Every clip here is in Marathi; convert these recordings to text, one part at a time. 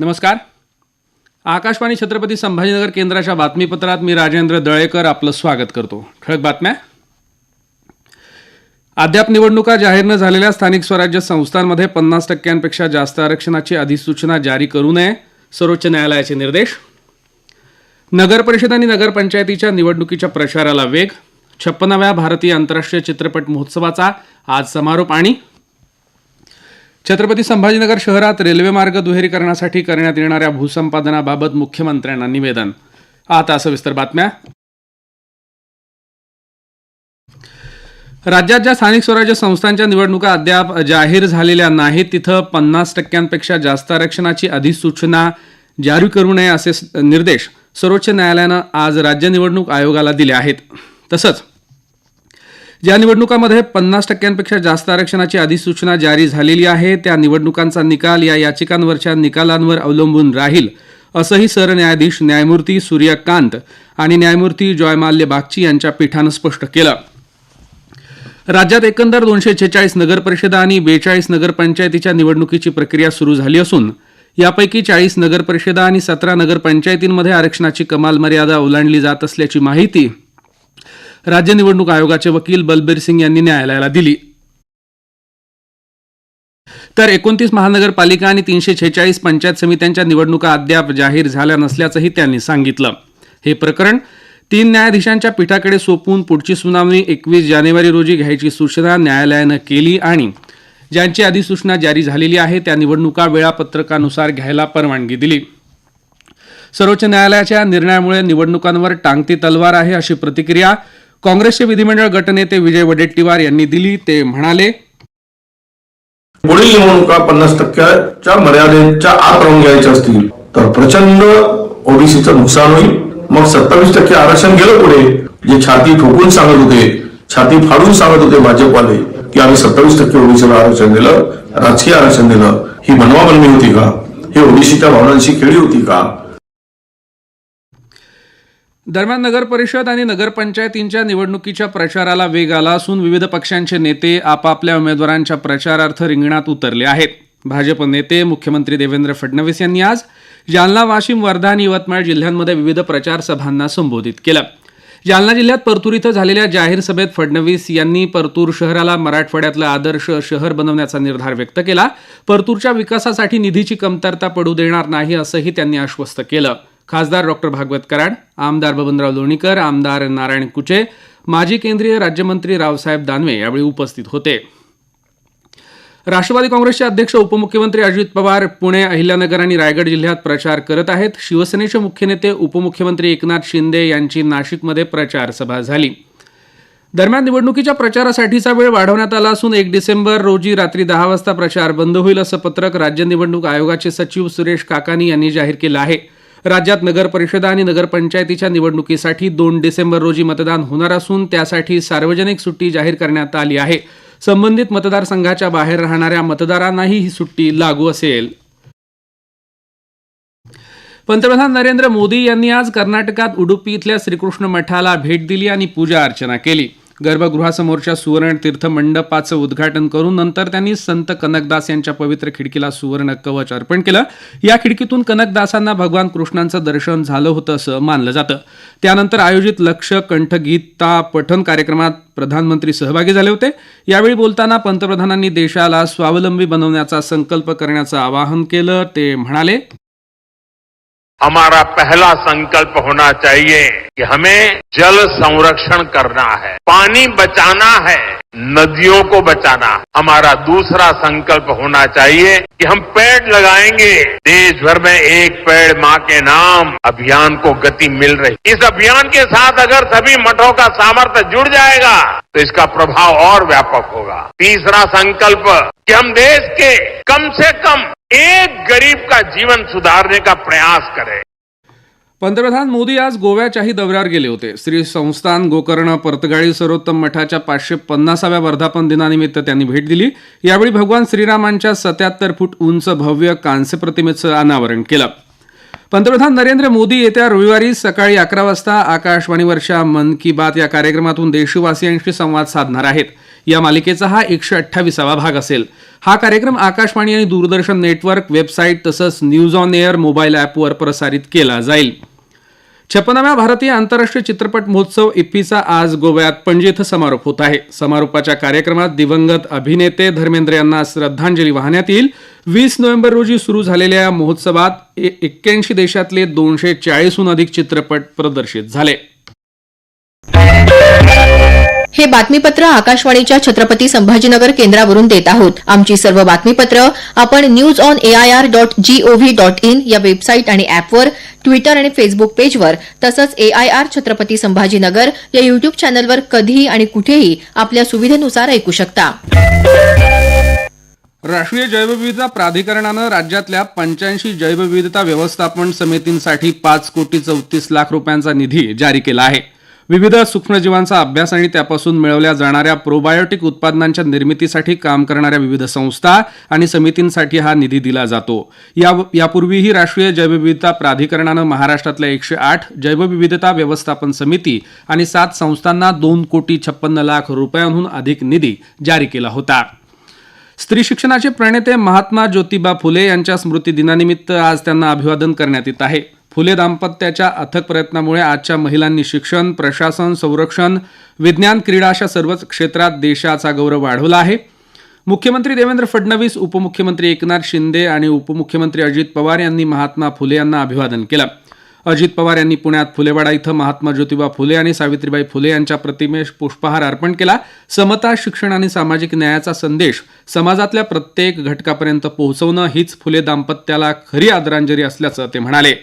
नमस्कार. आकाशवाणी छत्रपती संभाजीनगर केंद्राच्या बातमीपत्रात मी राजेंद्र दळेकर आपलं स्वागत करतो. ठळक बातम्या. अद्याप निवडणुका जाहीर न झालेल्या स्थानिक स्वराज्य संस्थांमध्ये पन्नास टक्क्यांपेक्षा जास्त आरक्षणाची अधिसूचना जारी करू नये सर्वोच्च न्यायालयाचे निर्देश. नगर परिषद आणि नगरपंचायतीच्या निवडणुकीच्या प्रचाराला वेग. छप्पनाव्या भारतीय आंतरराष्ट्रीय चित्रपट महोत्सवाचा आज समारोप आणि छत्रपती संभाजीनगर शहरात रेल्वेमार्ग दुहेरीकरणासाठी करण्यात येणाऱ्या भूसंपादनाबाबत मुख्यमंत्र्यांना निवेदन. आता सविस्तर बातम्या. राज्यात ज्या स्थानिक स्वराज्य संस्थांच्या निवडणुका अद्याप जाहीर झालेल्या नाहीत तिथं पन्नास टक्क्यांपेक्षा जास्त आरक्षणाची अधिसूचना जारी करू नये असे निर्देश सर्वोच्च न्यायालयानं आज राज्य निवडणूक आयोगाला दिले आहेत. तसंच ज्या निवडणुकांमध्ये पन्नास टक्क्यांपेक्षा जास्त आरक्षणाची अधिसूचना जारी झालेली आहे त्या निवडणुकांचा निकाल या याचिकांवरच्या निकालांवर अवलंबून राहील असंही सरन्यायाधीश न्यायमूर्ती सूर्यकांत आणि न्यायमूर्ती जॉयमाल्य बागची यांच्या पीठानं स्पष्ट केलं. राज्यात एकंदर दोनशे छेचाळीस नगरपरिषदा आणि बेचाळीस नगरपंचायतीच्या निवडणुकीची प्रक्रिया सुरू झाली असून यापैकी चाळीस नगरपरिषदा आणि सतरा नगरपंचायतींमध्ये आरक्षणाची कमाल मर्यादा ओलांडली जात असल्याची माहिती राज्य निवडणूक आयोगाचे वकील बलबीर सिंग यांनी न्यायालयाला दिली. तर एकोणतीस महानगरपालिका आणि तीनशे छेचाळीस पंचायत समित्यांच्या निवडणुका अद्याप जाहीर झाल्या नसल्याचंही त्यांनी सांगितलं. हे प्रकरण तीन न्यायाधीशांच्या पीठाकडे सोपवून पुढची सुनावणी एकवीस जानेवारी रोजी घ्यायची सूचना न्यायालयानं केली आणि ज्यांची अधिसूचना जारी झालेली आहे त्या निवडणुका वेळापत्रकानुसार घ्यायला परवानगी दिली. सर्वोच्च न्यायालयाच्या निर्णयामुळे निवडणुकांवर टांगती तलवार आहे अशी प्रतिक्रिया काँग्रेसचे विधिमंडळ गटनेते विजय वडेट्टीवार यांनी दिली ते म्हणाले पुढील निवडणुका पन्नास टक्क्याच्या मर्यादेच्या आत राहून घ्यायच्या असतील तर प्रचंड ओबीसीचं नुकसान होईल. मग सत्तावीस टक्के आरक्षण गेलं पुढे जे छाती ठोकून सांगत होते छाती फाडून सांगत होते भाजपवाले की आम्ही सत्तावीस टक्के ओबीसीला आरक्षण दिलं राजकीय आरक्षण दिलं ही बनवाबनवी होती का? हे ओबीसीच्या भावनांशी खेळी होती का? दरम्यान नगर परिषद आणि नगरपंचायतींच्या निवडणुकीच्या प्रचाराला वेग आला असून विविध पक्षांचे नेते आपापल्या उमेदवारांच्या प्रचारार्थ रिंगणात उतरले आहेत. भाजप नेते मुख्यमंत्री देवेंद्र फडणवीस यांनी आज जालना वाशिम वर्धा आणि यवतमाळ जिल्ह्यांमध्ये विविध प्रचार सभांना संबोधित केलं. जालना जिल्ह्यात परतूर इथं झालेल्या जाहीर सभेत फडणवीस यांनी परतूर शहराला मराठवाड्यातलं आदर्श शहर बनवण्याचा निर्धार व्यक्त केला. परतूरच्या विकासासाठी निधीची कमतरता पडू देणार नाही असंही त्यांनी आश्वस्त केलं. खासदार डॉक्टर भागवत कराड आमदार बबनराव लोणीकर आमदार नारायण कुचे माजी केंद्रीय राज्यमंत्री रावसाहेब दानवे यावेळी उपस्थित होते. राष्ट्रवादी काँग्रेसचे अध्यक्ष उपमुख्यमंत्री अजित पवार पुणे अहिल्यानगर आणि रायगड जिल्ह्यात प्रचार करत आहेत. शिवसेनेचे मुख्य नेते उपमुख्यमंत्री एकनाथ शिंदे यांची नाशिकमध्ये प्रचार सभा झाली. दरम्यान निवडणुकीच्या प्रचारासाठीचा वेळ वाढवण्यात आला असून एक डिसेंबर रोजी रात्री दहा वाजता प्रचार बंद होईल असं पत्रक राज्य निवडणूक आयोगाचे सचिव सुरेश काकानी यांनी जाहीर केलं आहे. राज्यात नगरपरिषदा आणि नगरपंचायतीच्या निवडणुकीसाठी दोन डिसेंबर रोजी मतदान होणार असून त्यासाठी सार्वजनिक सुट्टी जाहीर करण्यात आली आहे. संबंधित मतदारसंघाच्या बाहेर राहणाऱ्या मतदारांनाही ही सुट्टी लागू असेल. पंतप्रधान नरेंद्र मोदी यांनी आज कर्नाटकात उडुपी इथल्या श्रीकृष्ण मठाला भेट दिली आणि पूजा अर्चना केली. गर्भगृहासमोरच्या सुवर्ण तीर्थ मंडपाचं उद्घाटन करून नंतर त्यांनी संत कनकदास यांच्या पवित्र खिडकीला सुवर्ण कवच अर्पण केलं. या खिडकीतून कनकदासांना भगवान कृष्णांचं दर्शन झालं होतं असं मानलं जातं. त्यानंतर आयोजित लक्ष कंठगीता पठन कार्यक्रमात प्रधानमंत्री सहभागी झाले होते. यावेळी बोलताना पंतप्रधानांनी देशाला स्वावलंबी बनवण्याचा संकल्प करण्याचं आवाहन केलं ते म्हणाले हमारा पहला संकल्प होना चाहिए कि हमें जल संरक्षण करना है, पानी बचाना है, नदियों को बचाना है। हमारा दूसरा संकल्प होना चाहिए कि हम पेड़ लगाएँगे। देश भर में एक पेड़ माँ के नाम अभियान को गति मिल रही। इस अभियान के साथ अगर सभी मठों का सामर्थ्य जुड़ जाएगा तो इसका प्रभाव और व्यापक होगा। तीसरा संकल्प कि हम देश के कम से कम एक गरीब का जीवन सुधारने का प्रयास करें। पंतप्रधान मोदी आज गोव्याच्याही दौऱ्यावर गेले होते. श्री संस्थान गोकर्ण पर्तगाळी सर्वोत्तम मठाच्या पाचशे पन्नासाव्या वर्धापन दिनानिमित्त त्यांनी भेट दिली. यावेळी भगवान श्रीरामांच्या सत्याहत्तर फूट उंच भव्य कांस्य प्रतिमेचं अनावरण केलं. पंतप्रधान नरेंद्र मोदी येत्या रविवारी सकाळी अकरा वाजता आकाशवाणीवरच्या मन की बात या कार्यक्रमातून देशवासियांशी संवाद साधणार आहेत. या मालिकेचा हा एकशे अठ्ठावीसावा भाग असेल. हा कार्यक्रम आकाशवाणी आणि दूरदर्शन नेटवर्क वेबसाईट तसंच न्यूज ऑन एअर मोबाईल ॲपवर प्रसारित केला जाईल. छप्पनाव्या भारतीय आंतरराष्ट्रीय चित्रपट महोत्सव इफ्फीचा आज गोव्यात पणजी इथं समारोप होत आहे. समारोपाच्या कार्यक्रमात दिवंगत अभिनेते धर्मेंद्र यांना श्रद्धांजली वाहण्यात येईल. वीस नोव्हेंबर रोजी सुरू झालेल्या या महोत्सवात एक्क्याऐंशी देशातले दोनशे चाळीसहून अधिक चित्रपट प्रदर्शित झाले. हे बातमीपत्र आकाशवाणीच्या छत्रपती संभाजीनगर केंद्रावरून देत आहोत. आमची सर्व बातमीपत्र आपण news on AIR dot GOV dot in या वेबसाईट आणि ॲपवर ट्विटर आणि फेसबुक पेजवर तसंच एआयआर छत्रपती संभाजीनगर या युट्यूब चॅनलवर कधीही आणि कुठेही आपल्या सुविधेनुसार ऐकू शकता. राष्ट्रीय जैवविविधता प्राधिकरणानं राज्यातल्या पंच्याऐंशी जैवविविधता व्यवस्थापन समितींसाठी पाच कोटी चौतीस लाख रुपयांचा निधी जारी केला आहे. विविध सूक्ष्मजीवांचा अभ्यास आणि त्यापासून मिळवल्या जाणाऱ्या प्रोबायोटिक उत्पादनांच्या निर्मितीसाठी काम करणाऱ्या विविध संस्था आणि समितींसाठी हा निधी दिला जातो. या यापूर्वीही राष्ट्रीय जैवविविधता प्राधिकरणानं महाराष्ट्रातल्या एकशे आठ जैवविविधता व्यवस्थापन समिती आणि सात संस्थांना दोन कोटी छप्पन्न लाख रुपयांहून अधिक निधी जारी केला होता. स्त्री शिक्षणाचे प्रणेते महात्मा ज्योतिबा फुले यांच्या स्मृती दिनानिमित्त आज त्यांना अभिवादन करण्यात येत आहे. फुले दाम्पत्याच्या अथक प्रयत्नामुळे आजच्या महिलांनी शिक्षण प्रशासन संरक्षण विज्ञान क्रीडा अशा सर्वच क्षेत्रात देशाचा गौरव वाढवला आहे. मुख्यमंत्री देवेंद्र फडणवीस उपमुख्यमंत्री एकनाथ शिंदे आणि उपमुख्यमंत्री अजित पवार यांनी महात्मा फुले यांना अभिवादन केलं. अजित पवार यांनी पुण्यात फुलेवाडा इथं महात्मा ज्योतिबा फुले आणि सावित्रीबाई फुले यांच्या प्रतिमेस पुष्पहार अर्पण केला. समता शिक्षण आणि सामाजिक न्यायाचा संदेश समाजातल्या प्रत्येक घटकापर्यंत पोहोचवणं हीच फुले दाम्पत्याला खरी आदरांजली असल्याचं ते म्हणाले.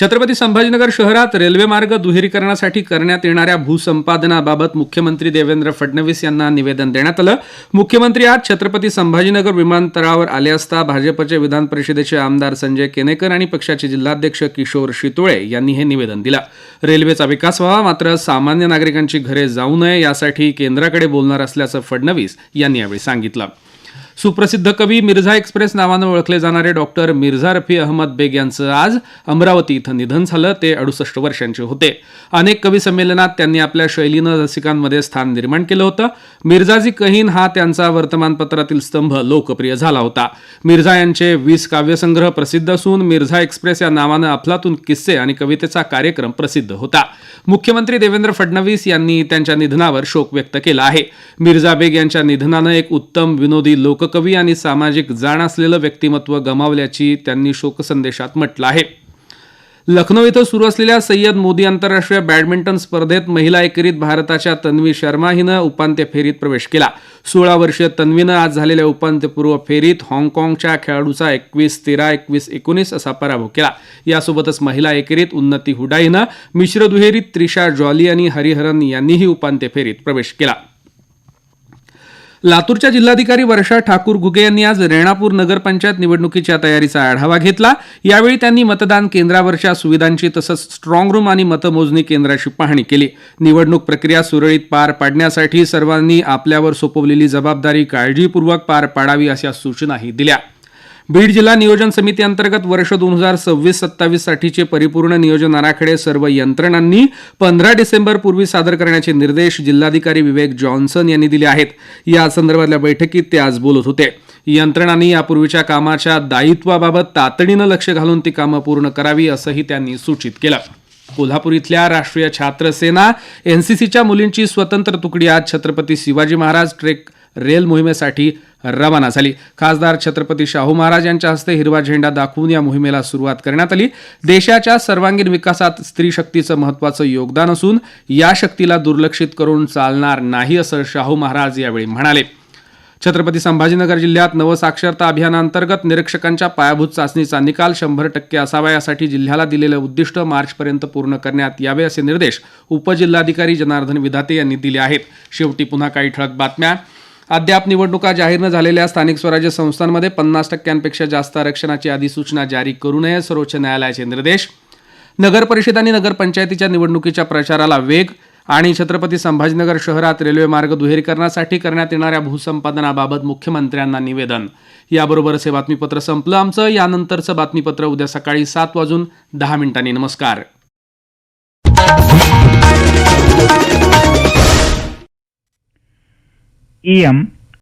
छत्रपती संभाजीनगर शहरात रेल्वे मार्ग दुहेरीकरणासाठी करण्यात येणाऱ्या भूसंपादनाबाबत मुख्यमंत्री देवेंद्र फडणवीस यांना निवेदन देण्यात आलं. मुख्यमंत्री आज छत्रपती संभाजीनगर विमानतळावर आले असता भाजपचे विधान परिषदेचे आमदार संजय केनेकर आणि पक्षाचे जिल्हाध्यक्ष किशोर शितोळे यांनी हे निवेदन दिलं. रेल्वेचा विकास व्हावा मात्र सामान्य नागरिकांची घरे जाऊ नये यासाठी केंद्राकडे बोलणार असल्याचं फडणवीस यांनी यावेळी सांगितलं. सुप्रसिद्ध कवी मिर्झा एक्सप्रेस नावानं ओळखले जाणारे डॉक्टर मिर्झा रफी अहमद बेग यांचं आज अमरावती इथं निधन झालं ते अडुसष्ट वर्षांचे होते. अनेक कवी संमेलनात त्यांनी आपल्या शैलीनं रसिकांमध्ये स्थान निर्माण केलं होतं. मिर्झाजी कहीन हा त्यांचा वर्तमानपत्रातील स्तंभ लोकप्रिय झाला होता. मिर्झा यांचे वीस काव्यसंग्रह प्रसिद्ध असून मिर्झा एक्सप्रेस या नावानं अफलातून किस्से आणि कवितेचा कार्यक्रम प्रसिद्ध होता. मुख्यमंत्री देवेंद्र फडणवीस यांनी त्यांच्या निधनावर शोक व्यक्त केला आहे. मिर्झा बेग यांच्या निधनानं एक उत्तम विनोदी लोक लोककवी आणि सामाजिक जाण असलेलं व्यक्तिमत्व गमावल्याची त्यांनी शोकसंदेशात म्हटलं आहे. लखनौ इथं सुरू असलेल्या सय्यद मोदी आंतरराष्ट्रीय बॅडमिंटन स्पर्धेत महिला एकेरीत भारताच्या तन्वी शर्मा हिनं उपांत्य फेरीत प्रवेश केला. सोळा वर्षीय तन्वीनं आज झालेल्या उपांत्यपूर्व फेरीत हाँगकाँगच्या खेळाडूचा एकवीस तेरा एकवीस एकोणीस असा पराभव केला. यासोबतच महिला एकेरीत उन्नती हुडा हिनं मिश्र दुहेरीत त्रिशा जॉली आणि हरिहरन यांनीही उपांत्य फेरीत प्रवेश केला. लातूरच्या जिल्हाधिकारी वर्षा ठाकूर घुगे यांनी आज रेणापूर नगरपंचायत निवडणुकीच्या तयारीचा आढावा घेतला. यावेळी त्यांनी मतदान केंद्रावरच्या सुविधांची तसंच स्ट्रॉंग रूम आणि मतमोजणी केंद्राची पाहणी केली. निवडणूक प्रक्रिया सुरळीत पार पाडण्यासाठी सर्वांनी आपल्यावर सोपवलेली जबाबदारी काळजीपूर्वक पार पाडावी अशा सूचनाही दिल्या. बीड जिल्हा नियोजन समिती अंतर्गत वर्ष दोन हजार सव्वीस सत्तावीस साठीचे परिपूर्ण नियोजन आराखडे सर्व यंत्रणांनी पंधरा डिसेंबर पूर्वी सादर करण्याचे निर्देश जिल्हाधिकारी विवेक जॉन्सन यांनी दिले आहेत. या संदर्भातल्या बैठकीत ते आज बोलत होते. यंत्रणांनी यापूर्वीच्या कामाच्या दायित्वाबाबत तातडीनं लक्ष घालून ती कामं पूर्ण करावी असंही त्यांनी सूचित केलं. कोल्हापूर इथल्या राष्ट्रीय छात्र सेना एनसीसीच्या मुलींची स्वतंत्र तुकडी आज छत्रपती शिवाजी महाराज ट्रेक रेल मोहिमेसाठी रवाना झाली. खासदार छत्रपती शाहू महाराज यांच्या हस्ते हिरवा झेंडा दाखवून या मोहिमेला सुरुवात करण्यात आली. देशाच्या सर्वांगीण विकासात स्त्री शक्तीचं महत्वाचं योगदान असून या शक्तीला दुर्लक्षित करून चालणार नाही असं शाहू महाराज यावेळी म्हणाले. छत्रपती संभाजीनगर जिल्ह्यात नवसाक्षरता अभियानांतर्गत निरीक्षकांच्या पायाभूत चाचणीचा निकाल शंभर टक्के असावा यासाठी जिल्ह्याला दिलेलं उद्दिष्ट मार्चपर्यंत पूर्ण करण्यात यावे असे निर्देश उपजिल्हाधिकारी जनार्दन विधाते यांनी दिले आहेत. शेवटी पुन्हा काही ठळक बातम्या. अद्याप निवडणुका जाहीर न झालेल्या स्थानिक स्वराज्य संस्थांमध्ये पन्नास टक्क्यांपेक्षा जास्त आरक्षणाची अधिसूचना जारी करू नये सर्वोच्च न्यायालयाचे निर्देश. नगर परिषद आणि नगरपंचायतीच्या निवडणुकीच्या प्रचाराला वेग आणि छत्रपती संभाजीनगर शहरात रेल्वे मार्ग दुहेरीकरणासाठी करण्यात येणाऱ्या भूसंपादनाबाबत मुख्यमंत्र्यांना निवेदन. याबरोबरच हे बातमीपत्र संपलं आमचं. यानंतरचं बातमीपत्र उद्या सकाळी सात वाजून दहा मिनिटांनी. नमस्कार. Ian